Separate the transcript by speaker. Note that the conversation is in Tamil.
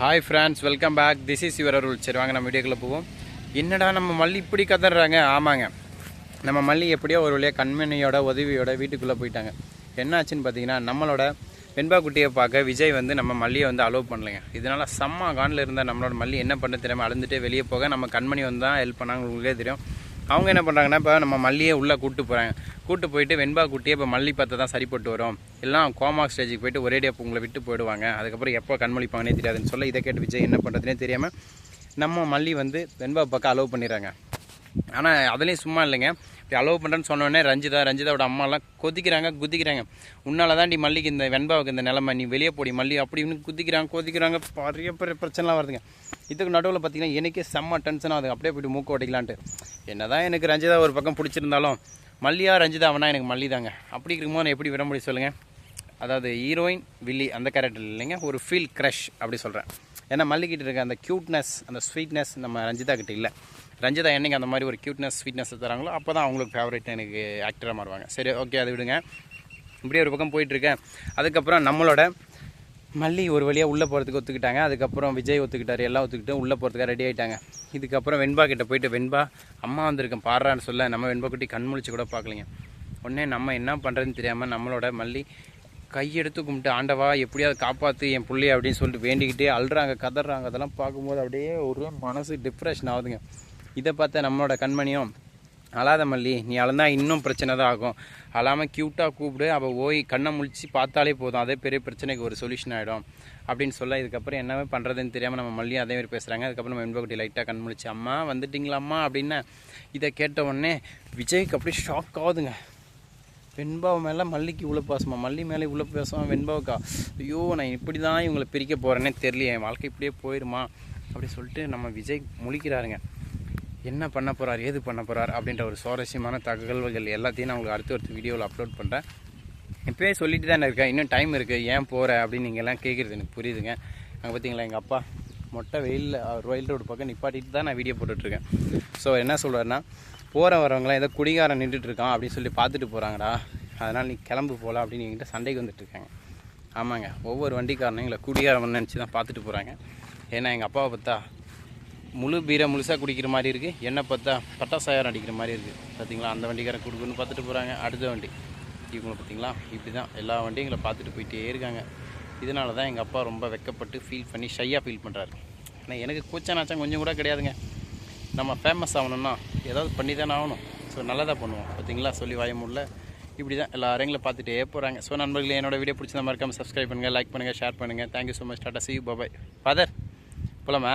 Speaker 1: Hi friends welcome back this is your Arul சரி வாங்க நம்ம வீடியோக்குள்ளே போவோம். என்னடா நம்ம மல்லி இப்படி கதறாங்க? ஆமாங்க. நம்ம மல்லி எப்படியோ ஒரு வழியாக கண்மணியோட உதவியோட வீட்டுக்குள்ளே போயிட்டாங்க. என்னாச்சுன்னு பார்த்தீங்கன்னா நம்மளோட வெண்பா குட்டியை பார்க்க விஜய் வந்து நம்ம மல்லியை வந்து அலோவ் பண்ணலைங்க. இதனால் செம்ம காண்டில் இருந்த நம்மளோட மல்லி என்ன பண்ண தெரியாமல் அழுந்துட்டு வெளியே போக நம்ம கண்மணி வந்து தான் ஹெல்ப் பண்ணாங்க உங்களுக்கே தெரியும். அவங்க என்ன பண்ணுறாங்கன்னா இப்போ நம்ம மல்லியை உள்ளே கூப்பிட்டு போகிறாங்க கூட்டு போயிட்டு வெண்பா குட்டியை இப்போ மல்லி தான் சரிப்பட்டு வரும். எல்லாம் கோமா ஸ்டேஜுக்கு போயிட்டு ஒரேடியாக உங்களை விட்டு போயிடுவாங்க. அதுக்கப்புறம் எப்போ கண்மொழிப்பாங்கன்னே தெரியாதுன்னு சொல்ல இதை கேட்டு விஜய் என்ன பண்ணுறதுனே தெரியாமல் நம்ம மல்லி வந்து வெண்பா பக்கம் அலோவ் பண்ணிடுறாங்க. ஆனால் அதுலேயும் சும்மா இல்லைங்க. இப்படி அலோவ் பண்ணுறேன்னு சொன்னோடனே ரஞ்சிதா ரஞ்சிதாவோட அம்மாலாம் கொதிக்கிறாங்க குதிக்கிறாங்க. உன்னால தான் டி மல்லிக்கு இந்த வெண்பாவுக்கு இந்த நிலமை நீ வெளியே போடி மல்லி அப்படின்னு குதிக்கிறாங்க கொதிக்கிறாங்க. பெரிய பெரிய பிரச்சனைலாம் வருதுங்க. இதுக்கு நடுவில் பார்த்தீங்கன்னா எனக்கே செம்ம டென்ஷன் ஆகுது. அப்படியே போய்ட்டு மூக்க ஓட்டிக்கலான்ட்டு என்னதான் எனக்கு ரஞ்சிதா ஒரு பக்கம் பிடிச்சிருந்தாலும் மல்லியா ரஞ்சிதா அவனா எனக்கு மல்லி தாங்க. அப்படி இருக்கும்போது நான் எப்படி விட முடியும் சொல்லுங்கள் அதாவது ஹீரோயின் வில்லி அந்த கேரக்டர் இல்லைங்க ஒரு ஃபீல் க்ரஷ் அப்படி சொல்கிறேன் ஏன்னா மல்லிக்கிட்ட இருக்க அந்த க்யூட்னஸ் அந்த ஸ்வீட்னஸ் நம்ம ரஞ்சிதா கிட்ட இல்லை. ரஞ்சிதா என்னைக்கு அந்த மாதிரி ஒரு க்யூட்னஸ் ஸ்வீட்னஸ் தராங்களோ அப்போ தான் அவங்களுக்கு ஃபேவரட் எனக்கு ஆக்டராக மாறுவாங்க. சரி ஓகே அதை விடுங்க. இப்படியே ஒரு பக்கம் போயிட்டுருக்கேன் அதுக்கப்புறம் நம்மளோட மல்லி ஒரு வழியாக உள்ளே போகிறதுக்கு ஒத்துக்கிட்டாங்க. அதுக்கப்புறம் விஜய் ஒத்துக்கிட்டார். எல்லாம் ஒத்துக்கிட்டு உள்ளே போகிறதுக்காக ரெடி ஆகிட்டாங்க இதுக்கப்புறம் வெண்பா கிட்டே போயிட்டு வெண்பா அம்மா வந்திருக்கேன் பாடுறான்னு சொல்ல நம்ம வெண்பா குட்டி கண் முழிச்சு கூட பார்க்கலைங்க. உடனே நம்ம என்ன பண்ணுறதுன்னு தெரியாமல் நம்மளோட மல்லி கையெடுத்து கும்பிட்டு ஆண்டவா எப்படியாவது காப்பாற்று என் பிள்ளைய அப்படின்னு சொல்லிட்டு வேண்டிக்கிட்டே அழுறாங்க கதறாங்க. அதெல்லாம் பார்க்கும்போது அப்படியே ஒரு மனசு டிப்ரெஷன் ஆகுதுங்க. இதை பார்த்த நம்மளோட கண்மணியும் அழாத மல்லி நீ அழந்தா இன்னும் பிரச்சனை தான் ஆகும். அழாமல் க்யூட்டாக கூப்பிடு அவள் ஓய் கண்ணை முழிச்சு பார்த்தாலே போதும். அதே பெரிய பிரச்சனைக்கு ஒரு சொல்யூஷன் ஆகிடும் அப்படின்னு சொல்ல இதுக்கப்புறம் என்னவே பண்ணுறதுன்னு தெரியாமல் நம்ம மல்லியும் அதே மாதிரி பேசுகிறாங்க அதுக்கப்புறம் நம்ம இன்பகுட்டி லைட்டாக கண் முழிச்சு அம்மா வந்துட்டிங்களாம்மா? அப்படின்னு இதை கேட்ட உடனே விஜய்க்கு அப்படியே ஷாக் ஆகுதுங்க. வெண்பாவை மேலே மல்லிக்கு இவ்வளோ பாசமா மல்லி மேலே இவ்வளோ பேசுவான் வெண்பாவுக்கா? ஐயோ நான் இப்படி தான் இவங்களை பிரிக்க போகிறேன்னே தெரியல என் வாழ்க்கை இப்படியே போயிடுமா அப்படி சொல்லிட்டு நம்ம விஜய் முழிக்கிறாருங்க. என்ன பண்ண போகிறார் ஏது பண்ண போகிறார் அப்படின்ற ஒரு சுவாரஸ்யமான தகவல்கள் எல்லாத்தையும் நான் உங்களுக்கு அடுத்த ஒரு வீடியோவில் அப்லோட் பண்ணுறேன் இப்போயே சொல்லிட்டு தான் இருக்கேன். இன்னும் டைம் இருக்குது ஏன் போகிற அப்படின்னு நீங்கள் எல்லாம் கேட்குறது எனக்கு புரியுதுங்க. அங்கே பார்த்தீங்களா எங்கள் அப்பா மொட்டை வெயிலில் ரயில் ரோடு பக்கம் நிப்பாட்டிட்டு தான் நான் வீடியோ போட்டுட்ருக்கேன் ஸோ என்ன சொல்கிறேன்னா போகிற வரவங்களாம் ஏதோ குடிகாரன் நின்றுட்டு இருக்கான் அப்படின்னு சொல்லி பார்த்துட்டு போகிறாங்கடா அதனால் நீ கிளம்பு போகலாம் அப்படின்னு என்கிட்ட சண்டைக்கு வந்துட்டுருக்காங்க ஆமாங்க. ஒவ்வொரு வண்டிக்காரனும் எங்களை குடிகாரம் நினச்சி தான் பார்த்துட்டு போகிறாங்க ஏன்னா எங்கள் அப்பாவை பார்த்தா முழு பீரை முழுசாக குடிக்கிற மாதிரி இருக்குது என்ன பார்த்தா பட்டாசாயாரம் அடிக்கிற மாதிரி இருக்குது பார்த்தீங்களா அந்த வண்டிக்காரன் கொடுக்குன்னு பார்த்துட்டு போகிறாங்க அடுத்த வண்டி. இவங்களை பார்த்தீங்களா இப்படி தான் எல்லா வண்டியும் எங்களை பார்த்துட்டு போயிட்டே இருக்காங்க. இதனால தான் எங்கள் அப்பா ரொம்ப வெக்கப்பட்டு ஃபீல் பண்ணி ஷையாக ஃபீல் பண்ணுறாரு ஆனால் எனக்கு கூச்ச நாச்சம் கொஞ்சம் கூட கிடையாதுங்க. நம்ம ஃபேமஸ் ஆகணும்னா ஏதாவது பண்ணி தானே ஆகணும். ஸோ நல்லதாக பண்ணுவோம். பார்த்தீங்களா சொல்லி வாய முடியல இப்படி தான் எல்லாரும் எங்களை பார்த்துட்டே போகிறாங்க ஸோ நண்பர்களே என்னோட வீடியோ பிடிச்சத மறக்காமல் சப்ஸ்கிரைப் பண்ணுங்கள் லைக் பண்ணுங்கள் ஷேர் பண்ணுங்கள் thank you so much tata C bye bye father போலாமா?